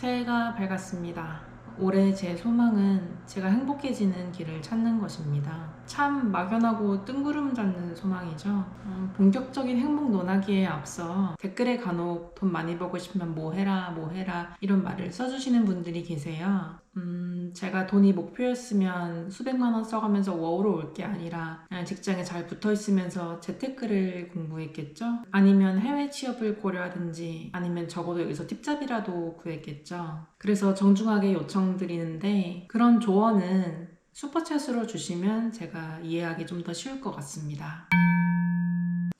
새해가 밝았습니다. 올해 제 소망은 제가 행복해지는 길을 찾는 것입니다. 참 막연하고 뜬구름 잡는 소망이죠. 어, 본격적인 행복 논하기에 앞서 댓글에 간혹 돈 많이 벌고 싶으면 뭐 해라, 뭐 해라 이런 말을 써주시는 분들이 계세요. 음, 제가 돈이 목표였으면 수백만 원 써가면서 워우로 올 게 아니라 직장에 잘 붙어 있으면서 재테크를 공부했겠죠? 아니면 해외 취업을 고려하든지 아니면 적어도 여기서 팁잡이라도 구했겠죠? 그래서 정중하게 요청 드리는데 그런 조언은 슈퍼챗으로 주시면 제가 이해하기 좀 더 쉬울 것 같습니다.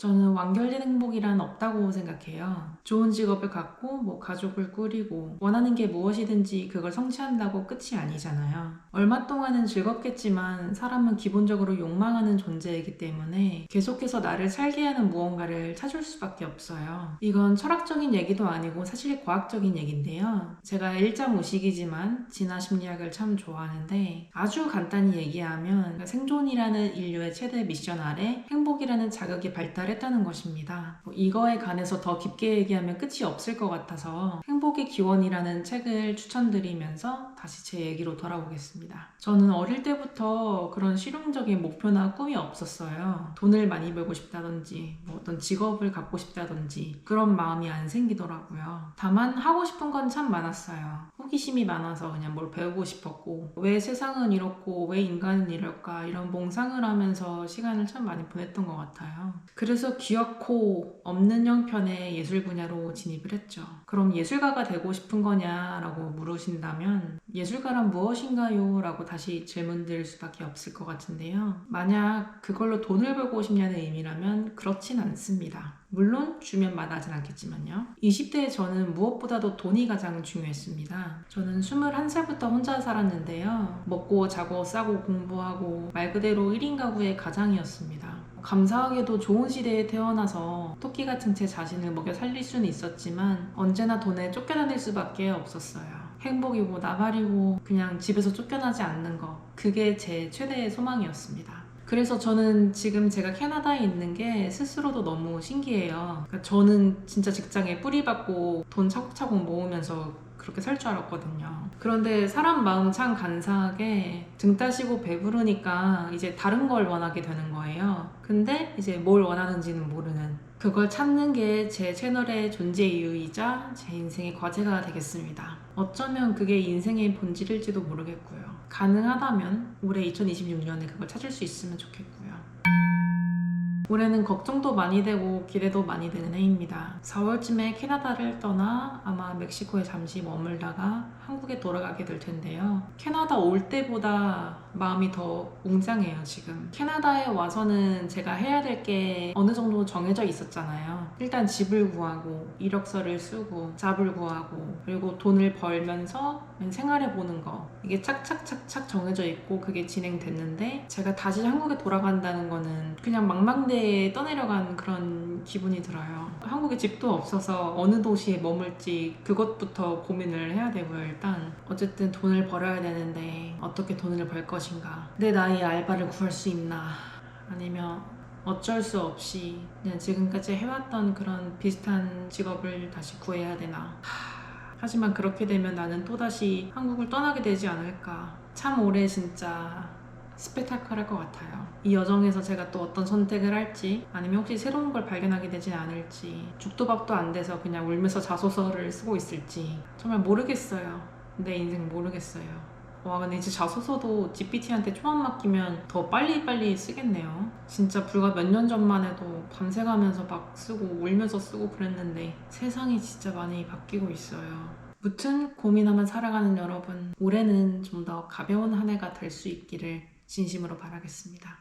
저는 완결된 행복이란 없다고 생각해요. 좋은 직업을 갖고 뭐 가족을 꾸리고 원하는 게 무엇이든지 그걸 성취한다고 끝이 아니잖아요. 얼마 동안은 즐겁겠지만 사람은 기본적으로 욕망하는 존재이기 때문에 계속해서 나를 살게 하는 무언가를 찾을 수밖에 없어요. 이건 철학적인 얘기도 아니고 사실 과학적인 얘기인데요. 제가 일자무식이지만 진화 심리학을 참 좋아하는데 아주 간단히 얘기하면 생존이라는 인류의 최대 미션 아래 행복이라는 자극이 발달 했다는 것입니다. 뭐 이거에 관해서 더 깊게 얘기하면 끝이 없을 것 같아서 행복의 기원이라는 책을 추천드리면서 다시 제 얘기로 돌아오겠습니다. 저는 어릴 때부터 그런 실용적인 목표나 꿈이 없었어요. 돈을 많이 벌고 싶다든지 뭐 어떤 직업을 갖고 싶다든지 그런 마음이 안 생기더라고요. 다만 하고 싶은 건 참 많았어요. 호기심이 많아서 그냥 뭘 배우고 싶었고 왜 세상은 이렇고 왜 인간은 이럴까 이런 몽상을 하면서 시간을 참 많이 보냈던 것 같아요. 그래서 귀엽고 없는 형편의 예술 분야로 진입을 했죠. 그럼 예술가가 되고 싶은 거냐라고 물으신다면 예술가란 무엇인가요? 라고 다시 질문 드릴 수밖에 없을 것 같은데요. 만약 그걸로 돈을 벌고 싶냐는 의미라면 그렇진 않습니다. 물론 주면 마다하진 않겠지만요. 20대에 저는 무엇보다도 돈이 가장 중요했습니다. 저는 21살부터 혼자 살았는데요. 먹고 자고 싸고 공부하고 말 그대로 1인 가구의 가장이었습니다. 감사하게도 좋은 시대에 태어나서 토끼 같은 제 자신을 먹여 살릴 수는 있었지만 언제나 돈에 쫓겨다닐 수밖에 없었어요. 행복이고 나발이고 그냥 집에서 쫓겨나지 않는 거 그게 제 최대의 소망이었습니다. 그래서 저는 지금 제가 캐나다에 있는 게 스스로도 너무 신기해요. 그러니까 저는 진짜 직장에 뿌리 박고 돈 차곡차곡 모으면서 그렇게 살 줄 알았거든요. 그런데 사람 마음 참 간사하게 등 따시고 배부르니까 이제 다른 걸 원하게 되는 거예요. 근데 이제 뭘 원하는지는 모르는 그걸 찾는 게 제 채널의 존재 이유이자 제 인생의 과제가 되겠습니다. 어쩌면 그게 인생의 본질일지도 모르겠고요. 가능하다면 올해 2026년에 그걸 찾을 수 있으면 좋겠고요. 올해는 걱정도 많이 되고 기대도 많이 되는 해입니다. 4월쯤에 캐나다를 떠나 아마 멕시코에 잠시 머물다가 한국에 돌아가게 될 텐데요. 캐나다 올 때보다 마음이 더 웅장해요, 지금. 캐나다에 와서는 제가 해야 될 게 어느 정도 정해져 있었잖아요. 일단 집을 구하고, 이력서를 쓰고, 잡을 구하고, 그리고 돈을 벌면서 생활해 보는 거. 이게 착착착착 정해져 있고, 그게 진행됐는데, 제가 다시 한국에 돌아간다는 거는 그냥 망망대 해에 떠내려간 그런 기분이 들어요. 한국에 집도 없어서 어느 도시에 머물지 그것부터 고민을 해야 되고요, 일단. 어쨌든 돈을 벌어야 되는데, 어떻게 돈을 벌 것인가. 내 나이에 알바를 구할 수 있나. 아니면 어쩔 수 없이 그냥 지금까지 해왔던 그런 비슷한 직업을 다시 구해야 되나. 하, 하지만 그렇게 되면 나는 또다시 한국을 떠나게 되지 않을까. 참 올해 진짜 스펙타클할 것 같아요. 이 여정에서 제가 또 어떤 선택을 할지 아니면 혹시 새로운 걸 발견하게 되진 않을지 죽도 밥도 안 돼서 그냥 울면서 자소서를 쓰고 있을지 정말 모르겠어요. 내 인생 모르겠어요. 와 근데 이제 자소서도 GPT한테 초안 맡기면 더 빨리빨리 쓰겠네요. 진짜 불과 몇 년 전만 해도 밤새가면서 막 쓰고 울면서 쓰고 그랬는데 세상이 진짜 많이 바뀌고 있어요. 무튼 고민하며 살아가는 여러분 올해는 좀 더 가벼운 한 해가 될 수 있기를 진심으로 바라겠습니다.